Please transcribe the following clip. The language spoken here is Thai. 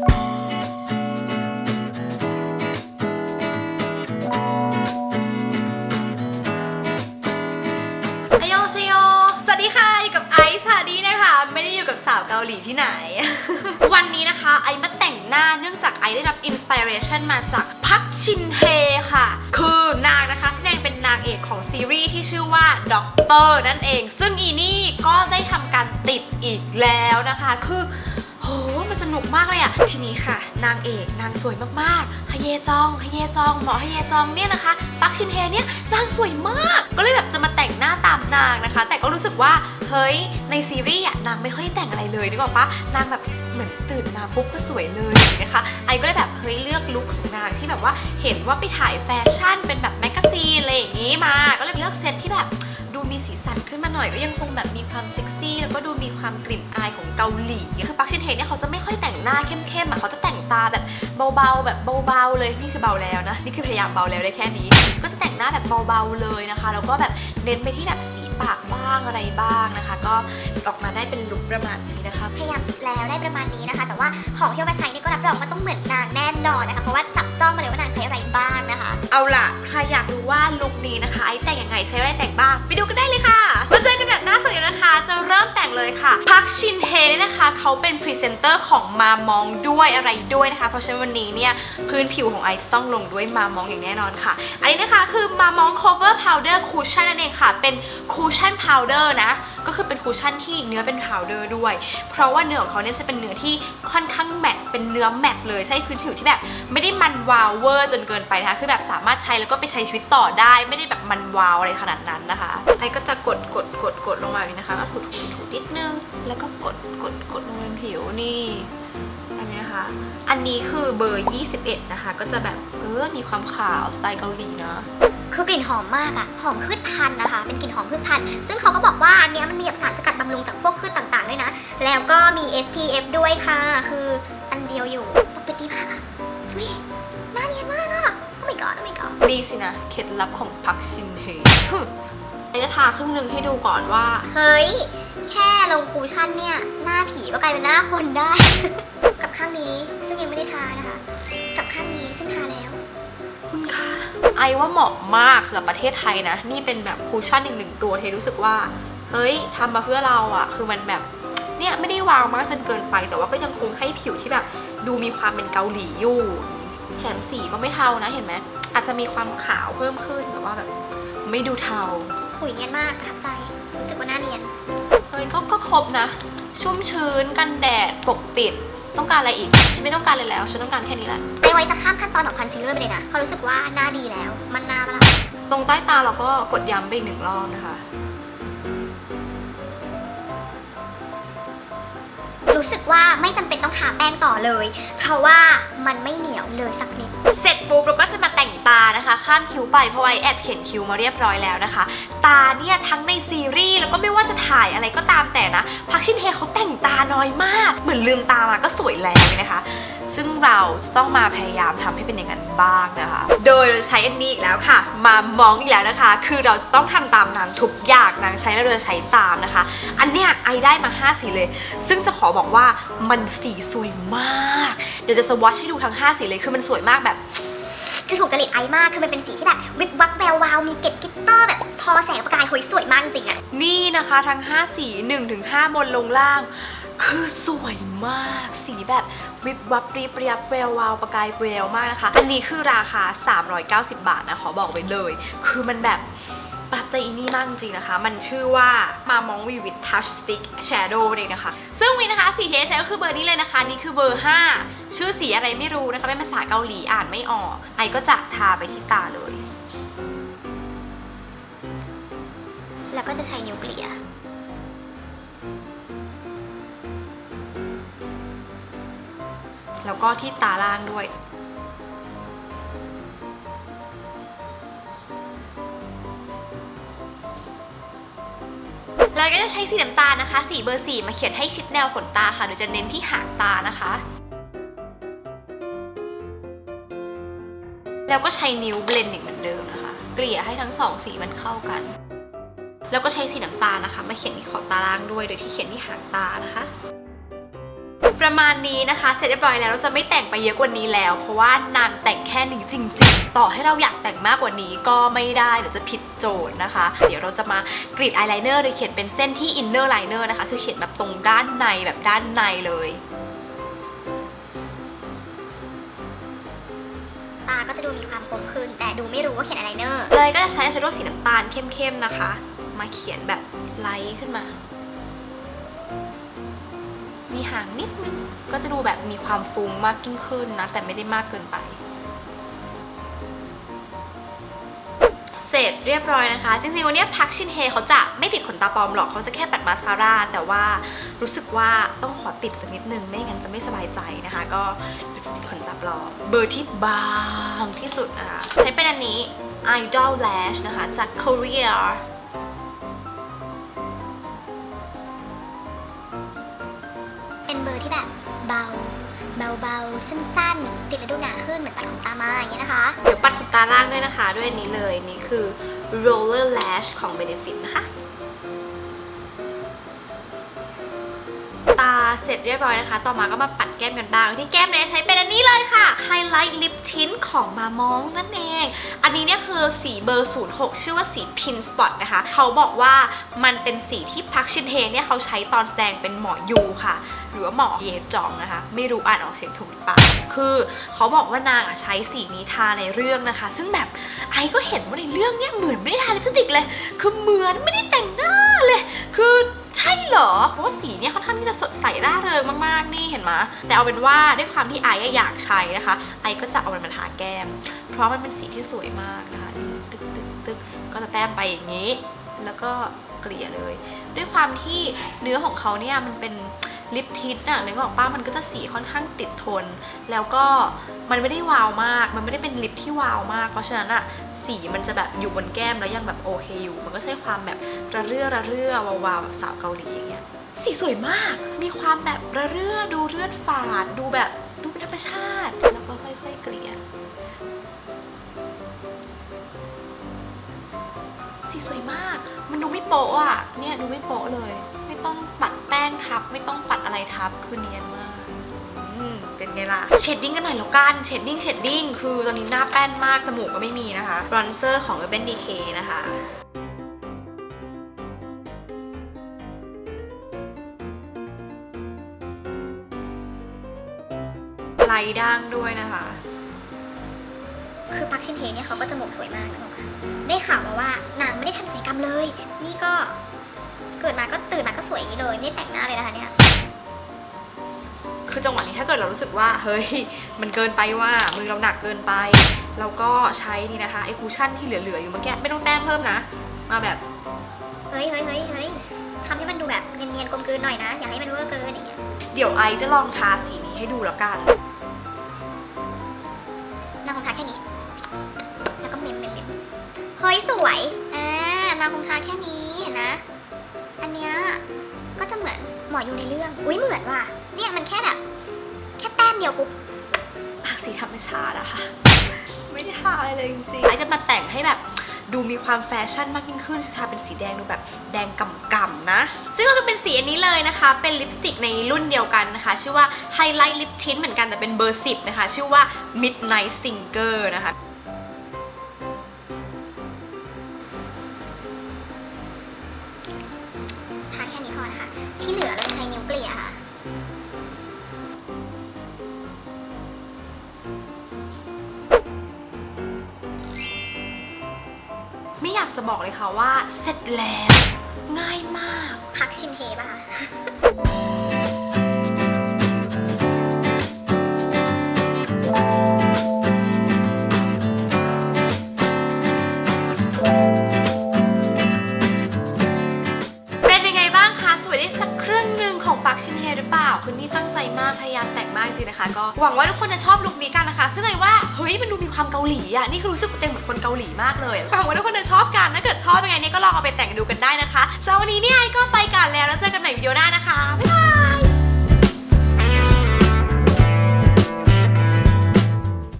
อโยเชโย สวัสดีค่ะอยู่กับไอซ์ค่ะดีนะคะ ไม่ได้อยู่กับสาวเกาหลีที่ไหน วันนี้นะคะไอมาแต่งหน้าเนื่องจากไอได้รับอินสปิเรชันมาจากพักชินเฮค่ะ คือนางนะคะแสดงเป็นนางเอกของซีรีส์ที่ชื่อว่าด็อกเตอร์นั่นเอง ซึ่งอีนี่ก็ได้ทำการติดอีกแล้วนะคะ คือ มันสนุกมากเลยอะทีนี้ค่ะ นางเอกนางสวยมากๆฮเยจองฮเยจองหมอฮเยจองเนี่ยนะคะปักชินเฮเนี่ยนางสวยมาก ก็เลยแบบจะมาแต่งหน้าตามนางนะคะ แต่ก็รู้สึกว่าเฮ้ยในซีรีส์อะนางไม่ค่อยแต่งอะไรเลยนึกออกปะนางแบบเหมือนตื่นมาปุ๊บก็สวยเลยนะคะไอก็เลยแบบเฮ้ยเลือกลุคของนางที่แบบว่าเห็นว่าไปถ่ายแฟชั่นเป็นแบบแมกกาซีนอะไรอย่างนี้มา ก็เลยเลือกเซตที่แบบ นขึ้นมาหน่อยก็ยังคงแบบมีความเซ็กซี่ แล้วก็ดูมีความกลิ่นอายของเกาหลี คือปักชินเฮเนี่ยเขาจะไม่ค่อยแต่งหน้าเข้มๆอะเขาจะแต่งตาแบบเบาๆ แบบเบาๆเลยนี่คือเบาแล้วนะนี่คือพยายามเบาแล้วได้แค่นี้ ก็จะแต่งหน้าแบบเบาๆเลยนะคะ แล้วก็แบบเน้นไปที่แบบสีปากบ้างอะไรบ้างนะคะ ก็ออกมาได้เป็นลุคประมาณนี้นะคะ พยายามสุดแล้วได้ประมาณนี้นะคะ แต่ว่าของที่เอามาใช้เนี่ยก็รับรองว่าต้องเหมือนนางแน่นอนนะคะเพราะว่าจับจ้องมาเลยว่านางใช้อะไรบ้างนะคะ เอาล่ะใครอยากรู้ว่าลุคนี้นะคะไอแต่งยังไงใช้อะไรแต่งบ้างไปดูกันได้เลยค่ะ หน้าสดอยู่นะคะ จะเริ่มแต่งเลยค่ะ พักชินเฮเนี่ยนะคะ เขาเป็นพรีเซนเตอร์ของมามองด้วยอะไรด้วยนะคะ เพราะฉะนั้นวันนี้เนี่ยพื้นผิวของไอจะต้องลงด้วยมามองอย่างแน่นอนค่ะ อันนี้นะคะคือมามอง cover powder cushion นั่นเองค่ะ เป็น cushion powder นะ ก็คือเป็นคูชั่นที่เนื้อเป็น powder ด้วย เพราะว่าเนื้อของเขาเนี่ยจะเป็นเนื้อที่ค่อนข้างแมตต์เป็นเนื้อแมตต์เลย ใช้พื้นผิวที่แบบ ไม่ได้มันวาวเวอร์จนเกินไปนะคะ คือแบบสามารถใช้แล้วก็ไปใช้ชีวิตต่อได้ ไม่ได้แบบมันวาวอะไรขนาดนั้นนะคะ ไอก็จะกดกดกดกดลงมาแบบนี้นะคะก็ถูถูถูนิดนึง แล้วก็กดกดกดลงบนผิวนี่แบบนี้นะคะ อันนี้คือเบอร์ 21 นะคะ ก็จะแบบเออมีความขาวสไตล์เกาหลีนะคือกลิ่นหอมมากอะหอมพืชพันธุ์นะคะ เป็นกลิ่นหอมพืชพันธุ์ ซึ่งเขาก็บอกว่าอันเนี้ยมันมีแบบสารสกัดบำรุงจากพวกพืชต่างๆด้วยนะ แล้วก็มี SPF ด้วยค่ะ คืออันเดียวอยู่ปกติมากอะอุ๊ยหน้าเนียนมากอะโอ้ my god โอ้ my god นี่สินะ เคล็ดลับของพักชินเฮฮึ่มไอ้ จะทาครึ่งหนึ่งให้ดูก่อนว่า เฮ้ย แค่ลงคูชั่นเนี่ย หน้าผีก็กลายเป็นหน้าคนได้ กับข้างนี้ซึ่งยังไม่ได้ทานะคะ กับข้างนี้ซึ่งทาแล้ว คุณคะ ไอว่าเหมาะมากสำหรับประเทศไทยนะ นี่เป็นแบบคูชั่นอีกหนึ่งตัวเทรู้สึกว่า เฮ้ยทำมาเพื่อเราอะคือมันแบบเนี่ยไม่ได้วางมากจนเกินไป แต่ว่าก็ยังคงให้ผิวที่แบบ ดูมีความเป็นเกาหลีอยู่แถมสีก็ไม่เทานะเห็นไหมอาจจะมีความขาวเพิ่มขึ้นแต่ว่าแบบไม่ดูเทา หุยเนียนมากประทับใจ รู้สึกว่าหน้าเนียน เฮ้ยก็ก็ครบนะ ชุ่มชื้นกันแดดปกปิด ต้องการอะไรอีก ฉันไม่ต้องการอะไรแล้ว ฉันต้องการแค่นี้แหละ ไอไว้จะข้ามขั้นตอนของคอนซีลเลอร์ไปเลยนะเพราะรู้สึกว่าหน้าดีแล้ว มันหน้าปะล่ะตรงใต้ตาเราก็กดย้ำไปอีกหนึ่งรอบนะคะ รู้สึกว่าไม่จำเป็นต้องทาแป้งต่อเลย เพราะว่ามันไม่เหนียวเลยสักนิด เสร็จปุ๊บเราก็จะมาแต่งตานะคะ ข้ามคิ้วไปเพราะว่าไอแอบเขียนคิ้วมาเรียบร้อยแล้วนะคะ ตาเนี่ยทั้งในซีรีส์แล้วก็ไม่ว่าจะถ่ายอะไรก็ตามแต่นะพักชินเฮเขาแต่งตาน้อยมาก เหมือนลืมตามาก็สวยแล้วนะคะ ซึ่งเราจะต้องมาพยายามทำให้เป็นอย่างนั้นบ้างนะคะ โดยเราจะใช้อันนี้อีกแล้วค่ะ มามองอีกแล้วนะคะ คือเราจะต้องทำตามนางทุกอย่างนางใช้แล้วเราจะใช้ตามนะคะ อันเนี้ยไอได้มา5สีเลย ซึ่งจะขอบอกว่ามันสีสวยมาก เดี๋ยวจะสวอชให้ดูทั้ง5สีเลยคือมันสวยมากแบบคือถูกจริตไอมาก คือมันเป็นสีที่แบบวิบวับแวววาว มีเกล็ดกลิตเตอร์แบบทอแสงประกายเฮ้ยสวยมากจริงๆอะนี่นะคะทั้ง 5 สี1ถึง5บนลงล่าง คือสวยมาก สีแบบวิบวับรีบเรียบเวววาวประกายเววมากนะคะ อันนี้คือราคา 390 บาทนะขอบอกไว้เลย คือมันแบบประทับใจอีนี่มากจริงนะคะ มันชื่อว่ามามองวีวิ t ทัชสติ๊กแชโดว์เองนะคะ ซึ่งวันนี้นะคะสีที่ใช้ก็คือเบอร์นี้เลยนะคะ นี่คือเบอร์ 5 ชื่อสีอะไรไม่รู้นะคะ เป็นภาษาเกาหลีอ่านไม่ออก ไอก็จะทาไปที่ตาเลย แล้วก็จะใช้นิ้วเกลี่ย แล้วก็ที่ตาล่างด้วยแล้วก็จะใช้สีน้ำตาลนะคะ สีเบอร์สี่มาเขียนให้ชิดแนวขนตาค่ะ โดยจะเน้นที่หางตานะคะ แล้วก็ใช้นิ้วเบลนด์อีกเหมือนเดิมนะคะ เกลี่ยให้ทั้งสองสีมันเข้ากัน แล้วก็ใช้สีน้ำตาลนะคะ มาเขียนที่ขอบตาล่างด้วย โดยที่เขียนที่หางตานะคะ ประมาณนี้นะคะ เสร็จเรียบร้อยแล้วเราจะไม่แต่งไปเยอะกว่านี้แล้ว เพราะว่านางแต่งแค่นี้จริง ๆ ต่อให้เราอยากแต่งมากกว่านี้ก็ไม่ได้เดี๋ยวจะผิดโจทย์นะคะ เดี๋ยวเราจะมากรีดอายไลเนอร์โดยเขียนเป็นเส้นที่อินเนอร์ไลเนอร์นะคะ คือเขียนแบบตรงด้านในแบบด้านในเลยตาก็จะดูมีความคมขึ้น แต่ดูไม่รู้ว่าเขียนอะไรเนอร์เลยก็จะใช้อายแชโดว์สีน้ำตาลเข้มๆนะคะ มาเขียนแบบไลท์ขึ้นมา มีหางนิดนึง ก็จะดูแบบมีความฟุ้งมากยิ่งขึ้นนะ แต่ไม่ได้มากเกินไป เสร็จเรียบร้อยนะคะ จริงๆ วันนี้พักชินเฮเขาจะไม่ติดขนตาปลอมหรอกเขาจะแค่ปัดมาสคาร่า แต่ว่ารู้สึกว่าต้องขอติดสักนิดนึง ไม่งั้นจะไม่สบายใจนะคะ ก็จะติดขนตาปลอม เบอร์ที่บางที่สุดนะคะใช้เป็นอันนี้ Idol Lash นะคะจาก Korea อนปัดขนตามาอย่างเงี้ยนะคะเดี๋ยวปัดขนตาล่างด้วยนะคะ ด้วยนี้เลยนี่คือ Roller Lash ของ Benefit นะคะ ตาเสร็จเรียบร้อยนะคะ ต่อมาก็มาปัดแก้มกันบ้าง ที่แก้มเนี่ยใช้เป็นอันนี้เลยค่ะ Highlight Lip Tint ของมามองนั่นเอง อันนี้เนี่ยคือสีเบอร์ 06 ชื่อว่าสี Pin Spot นะคะ เขาบอกว่ามันเป็นสีที่พักชินเฮเนี่ยเขาใช้ตอนแสดงเป็นหมอยูค่ะ หรือว่าหมอเยจองนะคะ ไม่รู้อ่านออกเสียงถูกหรือเปล่าคือเขาบอกว่านางอะใช้สีนี้ทาในเรื่องนะคะ ซึ่งแบบไอก็เห็นว่าในเรื่องเนี้ยเหมือนไม่ได้ทาลิปสติกเลย คือเหมือนไม่ได้แต่งหน้าเลย คือ ใช่เหรอ เพราะว่าสีเนี่ยค่อนข้างที่จะสดใสร่าเริงมากๆ นี่เห็นไหมแต่เอาเป็นว่าด้วยความที่ไออะอยากใช้นะคะ ไอก็จะเอามันมาทาแก้ม เพราะมันเป็นสีที่สวยมากนะคะตึกตึกตึกก็จะแต้มไปอย่างนี้ แล้วก็เกลี่ยเลย ด้วยความที่เนื้อของเขาเนี่ยมันเป็น ลิปทิสต์อะนึกออกป้ามันก็จะสีค่อนข้างติดทน แล้วก็มันไม่ได้วาวมาก มันไม่ได้เป็นลิปที่วาวมาก เพราะฉะนั้นอะสีมันจะแบบอยู่บนแก้มแล้วยังแบบโอเคอยู่ มันก็ใช้ความแบบระเรื่อระเรื่อวาวๆแบบสาวเกาหลีอย่างเงี้ยสีสวยมาก มีความแบบระเรื่อดูเลือดฝาด ดูแบบดูเป็นธรรมชาติ แล้วก็ค่อยๆเกลี่ย สีสวยมาก มันดูไม่โป๊ะอะ เนี่ยดูไม่โป๊ะเลย ปัดแป้งทับไม่ต้องปัดอะไรทับคือเนียนมาก อืมเป็นไงล่ะ เชดดิ้งกันหน่อยแล้วกันเชดดิ้งเชดดิ้งคือตอนนี้หน้าแป้นมาก จมูกก็ไม่มีนะคะบรอนเซอร์ของ Urban Decay นะคะไลท์ด่างด้วยนะคะ คือปักชินเฮเนี่ยเขาก็จมูกสวยมากนะบอกว่าได้ข่าวมาว่านางไม่ได้ทำศัลยกรรมเลย นี่ก็ เกิดมาก็ตื่นมาก็สวยอย่างนี้เลย ไม่ได้แต่งหน้าเลยนะคะเนี่ย คือจังหวะนี้ถ้าเกิดเรารู้สึกว่าเฮ้ยมันเกินไปว่ามือเราหนักเกินไป เราก็ใช้นี่นะคะไอคูชั่นที่เหลือๆอยู่เมื่อกี้ไม่ต้องแต้มเพิ่มนะ มาแบบ เฮ้ยเฮ้ยเฮ้ยเฮ้ยทำให้มันดูแบบเนียนๆกลมกลืนหน่อยนะ อย่าให้มันเวอร์เกินอย่างเงี้ยเดี๋ยวไอจะลองทาสีนี้ให้ดูแล้วกันนางคงทาแค่นี้ แล้วก็เมมเมมเมมเฮ้ยสวยอ่านางคงทาแค่นี้เห็นนะ อันเนี้ยก็จะเหมือนหมออยู่ในเรื่อง อุ้ยเหมือนว่ะ เนี่ยมันแค่แบบ แค่แต้มเดียวปุ๊บปากสีธรรมชาติอะค่ะ ไม่ได้ทาอะไรเลยจริงๆไอจะมาแต่งให้แบบ ดูมีความแฟชั่นมากยิ่งขึ้นจะทาเป็นสีแดงดูแบบแดงกำๆนะ ซึ่งก็คือเป็นสีอันนี้เลยนะคะ เป็นลิปสติกในรุ่นเดียวกันนะคะ ชื่อว่า Highlight Lip Tint เหมือนกันแต่เป็นเบอร์ 10 นะคะ ชื่อว่า Midnight Singer นะคะ อนค่ะ ที่เหลือเราใช้นิ้วเกลี่ยค่ะ ไม่อยากจะบอกเลยค่ะว่าเสร็จแล้ว ง่ายมาก พักชินเฮป่ะคะ แต่งมากจริงๆนะคะ ก็หวังว่าทุกคนจะชอบลุคนี้กันนะคะ ซึ่งไงว่าเฮ้ยมันดูมีความเกาหลีอะนี่คือรู้สึกว่าตัวเองเหมือนคนเกาหลีมากเลยหวังว่าทุกคนจะชอบกันถ้าเกิดชอบยังไงนี่ก็ลองเอาไปแต่งดูกันได้นะคะสำหรับวันนี้เนี่ยไอก็ไปกันแล้วแล้วเจอกันใหม่วิดีโอหน้านะคะบ๊ายบาย